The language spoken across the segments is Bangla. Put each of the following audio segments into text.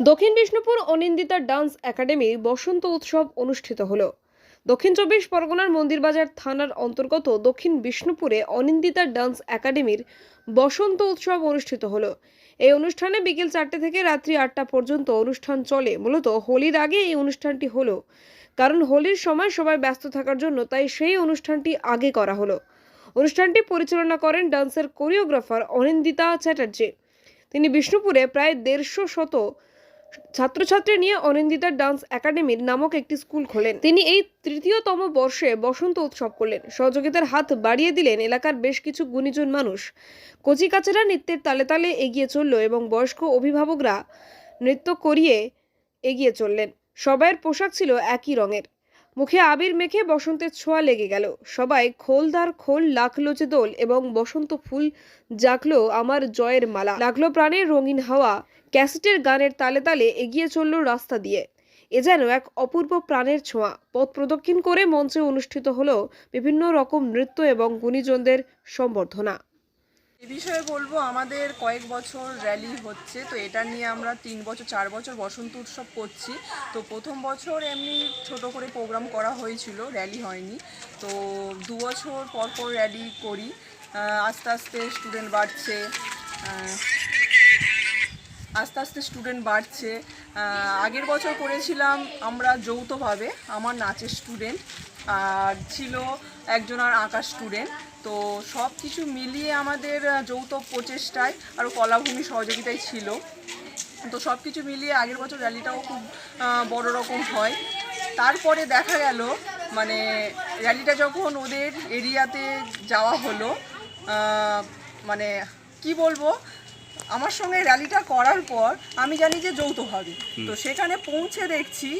দক্ষিণ বিষ্ণুপুর অনিন্দিতা ডান্স একাডেমি বসন্ত উৎসব অনুষ্ঠিত হলো। দক্ষিণ চব্বিশ পরগনার মন্দিরবাজার থানার অন্তর্গত দক্ষিণ বিষ্ণুপুরে অনিন্দিতা ডান্স একাডেমির বসন্ত উৎসব অনুষ্ঠিত হলো। এই অনুষ্ঠানে বিকেল চারটে থেকে রাত্রি আটটা পর্যন্ত অনুষ্ঠান চলে। মূলত হোলির আগে এই অনুষ্ঠানটি হলো। কারণ হোলির সময় সবাই ব্যস্ত থাকার জন্য তাই সেই অনুষ্ঠানটি আগে করা হলো। অনুষ্ঠানটি পরিচালনা করেন ডান্সের কোরিওগ্রাফার অনিন্দিতা চ্যাটার্জি। তিনি বিষ্ণুপুরে প্রায় দেড়শো শত ছাত্রছাত্রী নিয়ে অনিন্দিতার ডান্স একাডেমির নামক একটি স্কুল খোলেন। তিনি এই তৃতীয়তম বর্ষে বসন্ত উৎসব করলেন। সহযোগিতার হাত বাড়িয়ে দিলেন এলাকার বেশ কিছু গুণীজন মানুষ। কচিকাচেরা নৃত্যের তালে তালে এগিয়ে চলল এবং বয়স্ক অভিভাবকরা নৃত্য করিয়ে এগিয়ে চললেন। সবাইয়ের পোশাক ছিল একই রঙের। মুখে আবির মেখে বসন্তের ছোঁয়া লেগে গেল। সবাই খোলদার খোল লাখলো যে দোল এবং বসন্ত ফুল জাগলো আমার জয়ের মালা। লাগল প্রাণের রঙিন হাওয়া। ক্যাসেটের গানের তালে তালে এগিয়ে চলল রাস্তা দিয়ে। এ যেন এক অপূর্ব প্রাণের ছোঁয়া। পথ প্রদক্ষিণ করে মঞ্চে অনুষ্ঠিত হলো বিভিন্ন রকম নৃত্য এবং গুণীজনদের সম্বর্ধনা। এ বিষয়ে বলব, আমাদের কয়েক বছর র্যালি হচ্ছে, তো এটা নিয়ে আমরা তিন বছর, চার বছর বসন্ত উৎসব করছি। তো প্রথম বছর এমনি ছোট করে প্রোগ্রাম করা হয়েছিল র্যালি হয়নি। তো দু বছর পর পর র্যালি করি। আস্তে আস্তে স্টুডেন্ট বাড়ছে আস্তে আস্তে স্টুডেন্ট বাড়ছে। আগের বছর করেছিলাম আমরা যৌথভাবে, আমার নাচের স্টুডেন্ট আর ছিল একজন আর আঁকার স্টুডেন্ট তো সব কিছু মিলিয়ে আমাদের যৌথ প্রচেষ্টায় আরও কলাভূমি সহযোগিতায় ছিল। তো সব কিছু মিলিয়ে আগের বছর র্যালিটাও খুব বড় রকম হয়। তারপরে দেখা গেল মানে র্যালিটা যখন ওদের এরিয়াতে যাওয়া হলো মানে কি বলব আমার সঙ্গে র্যালিটা করার পর আমি জানি যে যৌথভাবে। তো সেখানে পৌঁছে দেখছি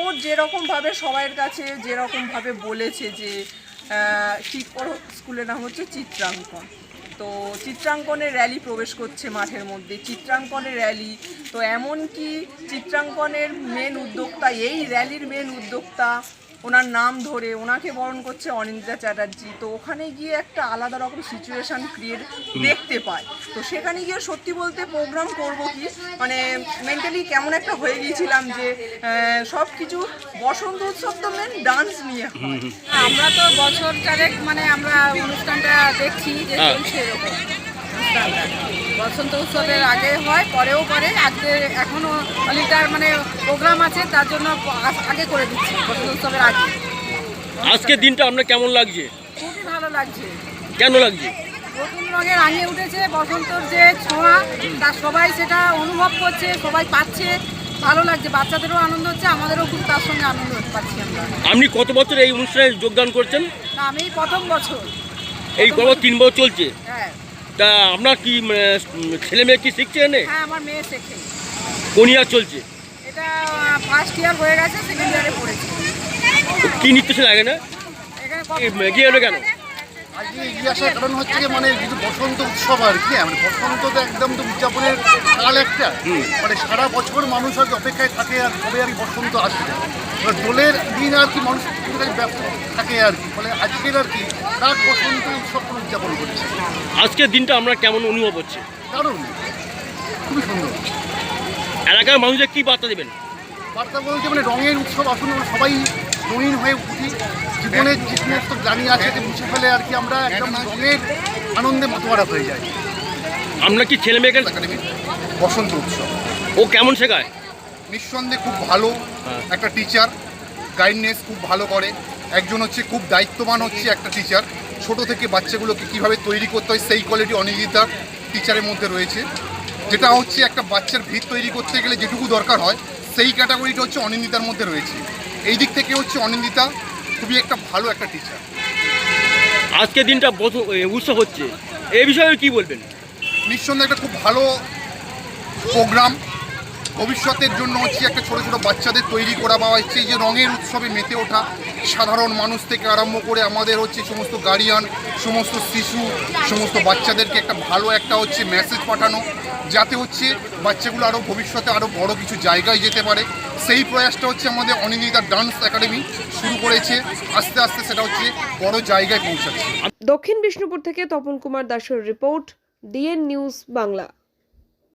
ওর যেরকমভাবে সবাইয়ের কাছে যেরকমভাবে বলেছে যে ঠিক ওর স্কুলের নাম হচ্ছে চিত্রাঙ্কন। তো চিত্রাঙ্কনের র্যালি প্রবেশ করছে মাঠের মধ্যে। চিত্রাঙ্কনের র্যালি তো এমন কি চিত্রাঙ্কনের মেন উদ্যোক্তা, এই র্যালির মেন উদ্যোক্তা ওনার নাম ধরে ওনাকে বরণ করছে অনিন্দিতা চ্যাটার্জি। তো ওখানে গিয়ে একটা আলাদা রকম সিচুয়েশন ক্রিয়েট দেখতে পায়। তো সেখানে গিয়ে সত্যি বলতে প্রোগ্রাম করব কি? মানে মেন্টালি কেমন একটা হয়ে গিয়েছিলাম যে সব কিছু বসন্ত উৎসব তো মেন ডান্স নিয়ে আমরা তো বছর চারেক মানে আমরা অনুষ্ঠানটা দেখছি যে চলছে এরকম। বসন্ত উৎসবের আগে হয় পরেও করে আজকে এখনও অলিটার মানে প্রোগ্রাম আছে তার জন্য আগে করে দিচ্ছি বসন্ত উৎসবের আগে। আজকে দিনটা আপনার কেমন লাগছে? খুবই ভালো লাগছে। কেন লাগছে? নতুন রঙে রাঙিয়ে উঠেছে বসন্তর যে ছোঁয়া তা সবাই সেটা অনুভব করছে সবাই পাচ্ছে। ভালো লাগছে বাচ্চাদেরও আনন্দ হচ্ছে আমাদেরও খুব তার সঙ্গে আনন্দ পাচ্ছি আমরা। আপনি কত বছর এই অনুষ্ঠানে যোগদান করছেন? তা আমি প্রথম বছর। এই গত তিন বছর চলছে। হ্যাঁ। তা আপনার কি ছেলে মেয়ে কি শিখছে এনে? হ্যাঁ আমার মেয়ে শেখে। কোন ইয়ার চলছে? এটা ফার্স্ট ইয়ার হয়ে গেছে সেকেন্ড ইয়ারে পড়েছে। কি আগে না? গিয়ে এলো কেন? আজকে এগিয়ে আসার কারণ হচ্ছে যে মানে কিছু বসন্ত উৎসব আর কি মানে বসন্ত তো একদম তো উদযাপনের কাল একটা। মানে সারা বছর মানুষ আর কি অপেক্ষায় থাকে আর কবে আর কি বসন্ত আসবে। দোলের দিন আর কি মানুষ থাকে আর কি। ফলে আজকের আর কি তার বসন্ত উৎসব উদযাপন করছে। আজকের দিনটা আমরা কেমন অনুভব হচ্ছে? দারুণ। খুবই সুন্দর। এলাকার মানুষদের কি বার্তা দেবেন? বার্তা বলতে মানে রঙের উৎসব আসুন আমরা সবাই রঙিন হয়ে উঠি। জীবনের যে সমস্ত গ্লানি আছে যে মুছে ফেলে আর কি আমরা একদম রঙের আনন্দে মাতোয়ারা হয়ে যাই। আমরা কি ছেলে মেয়েকে বসন্ত উৎসব। ও কেমন শেখায়? নিঃসন্দেহে খুব ভালো হ্যাঁ। একটা টিচার গাইডনেস খুব ভালো করে। একজন হচ্ছে খুব দায়িত্ববান হচ্ছে একটা টিচার ছোট থেকে বাচ্চাগুলোকে কীভাবে তৈরি করতে হয় সেই কোয়ালিটি অনিন্দিতার টিচারের মধ্যে রয়েছে। যেটা হচ্ছে একটা বাচ্চার ভিত তৈরি করতে গেলে যেটুকু দরকার হয় সেই ক্যাটাগরিটা হচ্ছে অনিন্দিতার মধ্যে রয়েছে। এই দিক থেকে হচ্ছে অনিন্দিতা খুবই একটা ভালো একটা টিচার আজকের দিনটা উৎসব হচ্ছে? এই বিষয়ে কি বলবেন? নিঃসন্দেহে একটা খুব ভালো প্রোগ্রাম ভবিষ্যতের জন্য হচ্ছে একটা ছোটো ছোটো বাচ্চাদের তৈরি করা বা হচ্ছে যে রঙের উৎসবে মেতে ওঠা সাধারণ মানুষ থেকে আরম্ভ করে আমাদের হচ্ছে সমস্ত গার্ডিয়ান, সমস্ত শিশু, সমস্ত বাচ্চাদেরকে একটা ভালো একটা হচ্ছে মেসেজ পাঠানো, যাতে হচ্ছে বাচ্চাগুলো আরও ভবিষ্যতে আরও বড় কিছু জায়গায় যেতে পারে। সেই প্রয়াসটা হচ্ছে আমাদের অনিন্দিতা ডান্স একাডেমি শুরু করেছে। আস্তে আস্তে সেটা হচ্ছে বড় জায়গায় পৌঁছাচ্ছে। দক্ষিণ বিষ্ণুপুর থেকে তপন কুমার দাসের রিপোর্ট, ডিএন নিউজ বাংলা।